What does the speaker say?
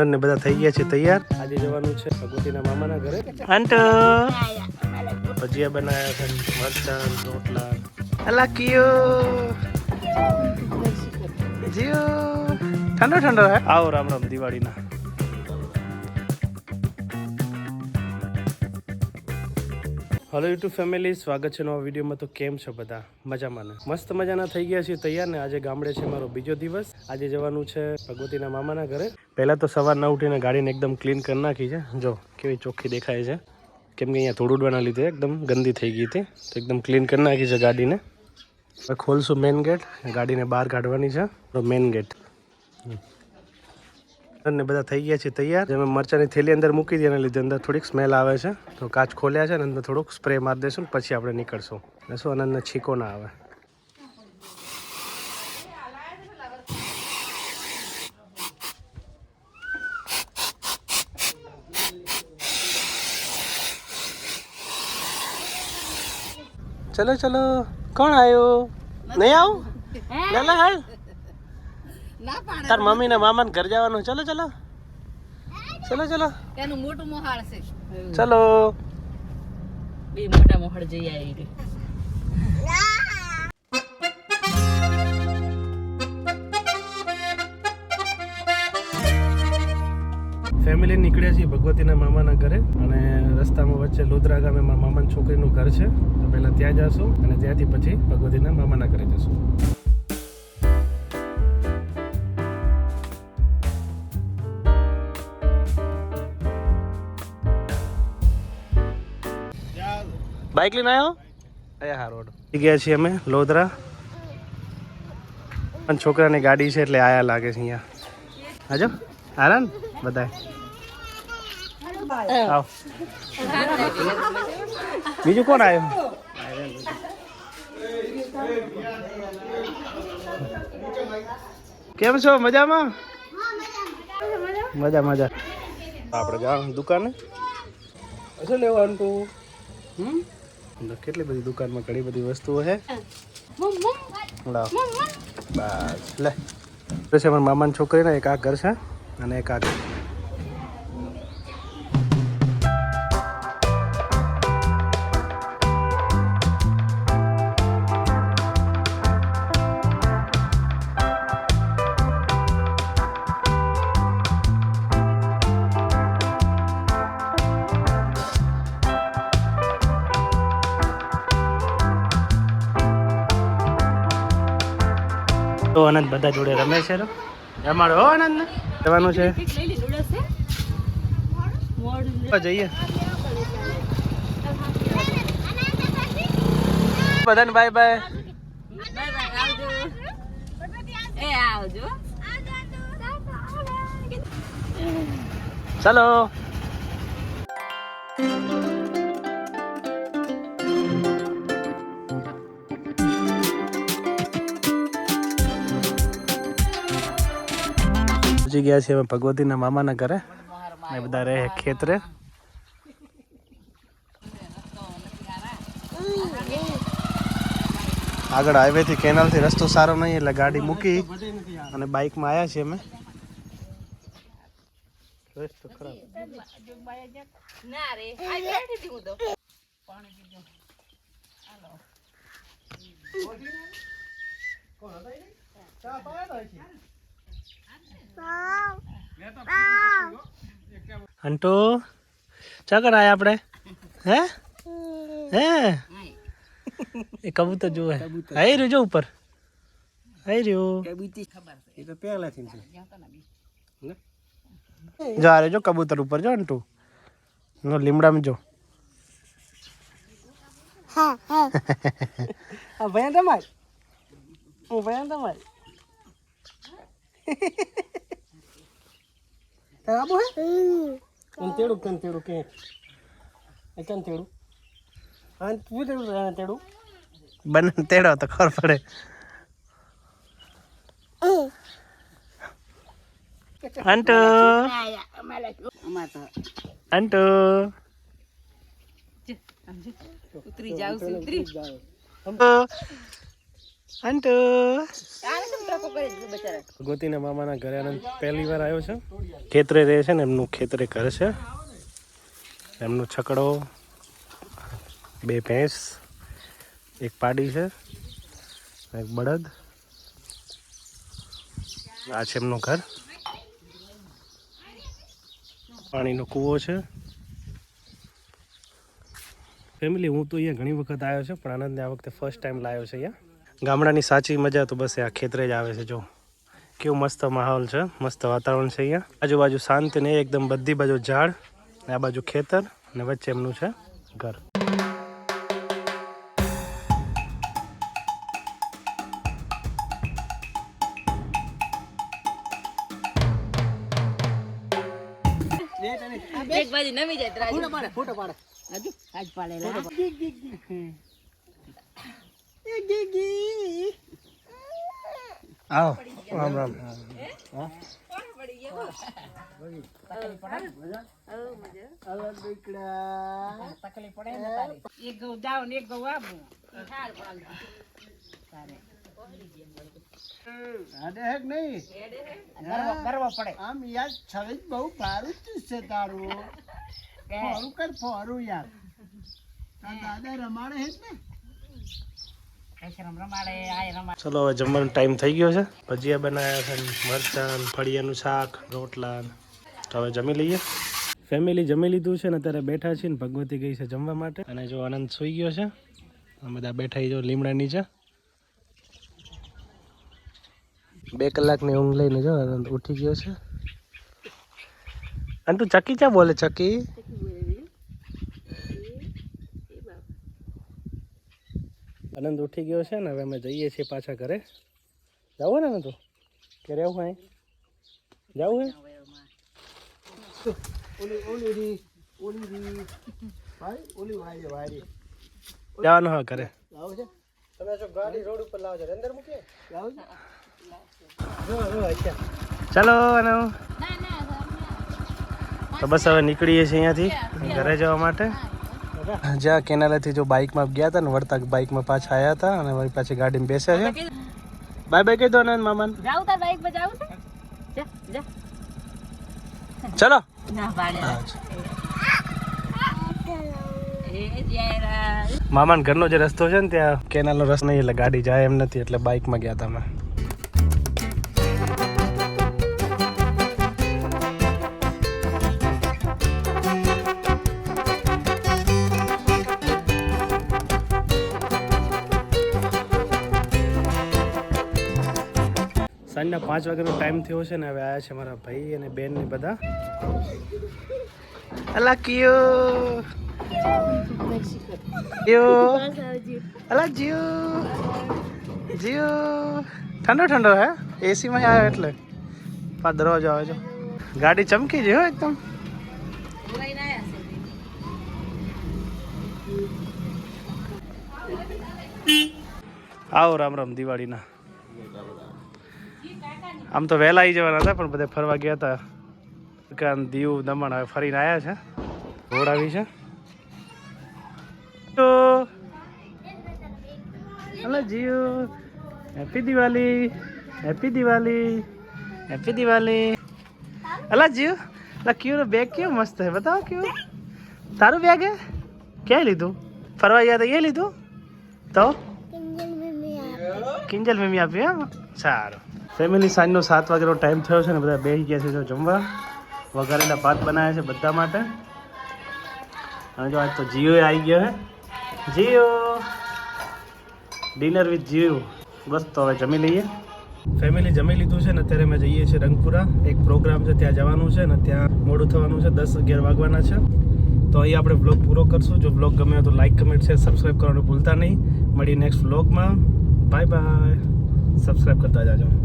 અને બધા થઈ ગયા છે તૈયાર. આજે જવાનું છે ભગવતીના મામાના ઘરે. અંટ ભજીયા બનાવ્યા છે મરચાં રોટલા. અલા કિયો. જીઓ. ઠંડો ઠંડો હે? આવો રામ રામ દિવાળીના. હલો યુટ્યુબ ફેમિલી સ્વાગત છે નવા વિડીયોમાં તો કેમ છો બધા? મજામાં ને? મસ્ત મજાના થઈ ગયા છીએ તૈયાર ને? આજે ગામડે છે મારો બીજો દિવસ. આજે જવાનું છે ભગવતીના મામાના ઘરે. પહેલા તો સવારના ઉઠીને ગાડીને એકદમ ક્લીન કરી નાખી છે. જો, કેવી ચોખ્ખી દેખાય છે. કેમ કે અહીંયા થોડું ઉડવાના લીધે એકદમ ગંદી થઈ ગઈ હતી. તો એકદમ ક્લીન કરી નાખી છે ગાડીને. ખોલશું મેઇન ગેટ ગાડીને બહાર કાઢવાની છે. તો મેઇન ગેટ અને બધા થઈ ગયા છે તૈયાર. જેમાં મરચાની થેલી અંદર મૂકી દઈએ અને લીધે અંદર થોડીક સ્મેલ આવે છે. તો કાચ ખોલ્યા છે અને અંદર થોડુંક સ્પ્રે મારી દઈશું પછી આપણે નીકળશું. એટલે શું આનંદને છીકો ના આવે. ચલો ચલો. કોણ આવ્યો નહીં આવું? ના હાલ. તાર મમ્મી ને મામા ને ઘર જવાનું. ચલો ચલો. ચલો ચલો. એનું મોટું મોહાળ છે. ચલો. બે મોટા મોહાળ જઈ આવી રે. ફેમિલી નીકળ્યા છીએ ભગવતીના મામાના ઘરે અને રસ્તામાં વચ્ચે લોધરા ગામે મારા મામાની છોકરીનું ઘર છે. તો પહેલાં ત્યાં જશું અને ત્યાંથી પછી ભગવતીના મામાના ઘરે જશું. બાઇક લઈને આવ્યો અહીંયા હા રોડ. ગયા છીએ અમે લોધરા. પણ છોકરાની ગાડી છે એટલે આયા લાગે છે અહીંયા. હાજો આરા ને બધા આવ. બીજું કોણ આવ્યું કેમ છો મજામાં? મજા મજા. આપણે જવાનું દુકાને. શું લેવાનું તું? હમ? કેટલી બધી દુકાનમાં ઘણી બધી વસ્તુઓ છે? લાવ બસ લે. છે મારા મામાની છોકરીને એક આ ઘર છે અને એક આ ઘર. તો આનંદ બધા જોડે રમે છે રમાડો હો ને જવાનું છે. જઈએ. બધાને બાય બાય ચાલો. પહોંચી ગયા છીએ અમે ભગવતીના મામાના ઘરે. એ બધા રહે ખેતરે. આગળ હાઈવે થી કેનાલથી રસ્તો સારો નહીં, એટલે ગાડી મૂકી અને બાઇકમાં આવ્યા છીએ અમે. ના તો અંટો ચકર આયા આપણે? હે? હે? એ કબૂતર જોવે આવી રહ્યો જો ઉપર. આવી રહ્યો. એ તો પહેલાથી છે. જો આ જો કબૂતર ઉપર જો અંટુ નો લીમડામાં જો. હા ભયા તમાર. હું ભયા તમાર. આબુ હે? કંતેડું કંતેડું કે? એ કંતેડું હા તું તેડું તેડું? બને તેડો તો ખબર પડે. અંટુ અંટુ ઉતરી જાવ ઉતરી. અંટુ બચારા ભગવતીના મામાના ઘરે આનંદ પહેલી વાર આવ્યો છે. ખેતરે રહે છે ને, એમનું ખેતરે ઘર છે. એમનો છકડો, બે ભેંસ, એક પાડી છે, એક બળદ. આ છે એમનું ઘર. પાણીનો કૂવો છે. ફેમિલી હું તો અહીંયા ઘણી વખત આવ્યો છું, પણ આનંદને આ વખતે ફર્સ્ટ ટાઈમ લાવ્યો છે અહીંયા. ગામડાની સાચી મજા તો બસ આ ખેતરે જ આવે છે જો. કેવું મસ્ત માહોલ છે મસ્ત વાતાવરણ છે અહીંયા. આજુબાજુ શાંતિ ને એકદમ બધી બાજુ ઝાડ ને આ બાજુ ખેતર ને વચ્ચે એમનું છે ઘર. એક બાજુ નમી જાય ફોટો પાડે ફોટો પાડે. રાજુ આજ પાડેલા આવો રામ રામ. એક જાવ ને એક આવું. નહીં. કરવો પડે. આમ યાર છવ્વીસ બહુ ભારું જ છે તારું. ફોરું કર ફોરું યાર. દાદા રમાડે હે ને? ચલો, હવે જમવાનો ટાઈમ થઈ ગયો છે. ભજીયા બનાવ્યા છે, મરચાં, ફળિયાનું શાક, રોટલા. તો હવે જમી લઈએ. ફેમિલી જમી લીધું છે ને અત્યારે બેઠા છીએ ને, ભગવતી ગઈ છે જમવા માટે. અને જો આનંદ સૂઈ ગયો છે, અમે બધા બેઠા જો લીમડા નીચે. બે કલાકની ઊંઘ લઈને જો આનંદ ઉઠી ગયો છે. અને તું ચકી ક્યાં બોલે, ચકી? આનંદ ઉઠી ગયો છે ને, હવે અમે જઈએ છીએ પાછા ઘરે. જવું ને તો? કે રહેવું અહીં જવું હે જવાનું હા ઘરે. ચાલો તો બસ હવે નીકળીએ છીએ અહીંયાથી, ઘરે જવા માટે. જ્યાં કેનાલેથી જો બાઇકમાં ગયા હતા ને વળતા બાઇકમાં પાછા આવ્યા હતા અને પાછી ગાડીમાં બેસે છે. બાય બાય કહી દો ને મામાને. જાવ તાર બાઈક પર જાવ છે? જા જા. ચલો. ના પાડે એ ઘરનો જે રસ્તો છે ને ત્યાં કેનાલનો રસ્તો નહીં એટલે ગાડી જાય એમ નથી એટલે બાઇકમાં ગયા હતા અમે. સાંજના પાંચ વાગ્યાનો ટાઈમ થયો છે ને હવે આવ્યા છે મારા ભાઈ અને બેન ને બધા. અલા કિયો. કયો. અલા જીઓ. જીઓ. ઠંડો ઠંડો હે? એસીમાં આવ્યો એટલે. પા દરવાજો આવે છે. ગાડી ચમકી હો એકદમ. આવો રામ રામ દિવાળીના. આમ તો વહેલા આવી જવાના હતા પણ બધા ફરવા ગયા હતા. કાન દીવ દમણ હવે ફરીને આવ્યા છે. રોડ આવી છે. તો હલો જીવ. Happy Diwali happy Diwali happy Diwali અલા જીવ. અલા ક્યુ બેગ કેવું મસ્ત છે બતાવો કેવું તારું બેગ હે? ક્યાં લીધું? ફરવા ગયા હતા એ લીધું? તો? કિંજલ મેમી આપ્યું એમ? સારું. ફેમિલી સાંજનો સાત વાગ્યાનો ટાઈમ થયો છે ને બધા બેસી ગયા છે જો જમવા. વઘારેલા ભાત બનાવ્યા છે બધા માટે. અને જો આજ તો જીઓ આવી ગયો હે. જીઓ! Dinner with Jio. બસ તો હવે જમી લઈએ. ફેમિલી જમી લીધું છે ને અત્યારે અમે જઈએ છીએ રંગપુરા. એક પ્રોગ્રામ છે, ત્યાં જવાનું છે ને ત્યાં મોડું થવાનું છે, દસ અગિયાર વાગવાના છે. તો અહીં આપણે બ્લોગ પૂરો કરશું. જો બ્લોગ ગમે હોય તો લાઈક કમેન્ટ શેર સબસ્ક્રાઈબ કરવાનું ભૂલતા નહીં. મળીએ નેક્સ્ટ બ્લોગમાં બાય બાય સબસ્ક્રાઈબ કરતા જાજો.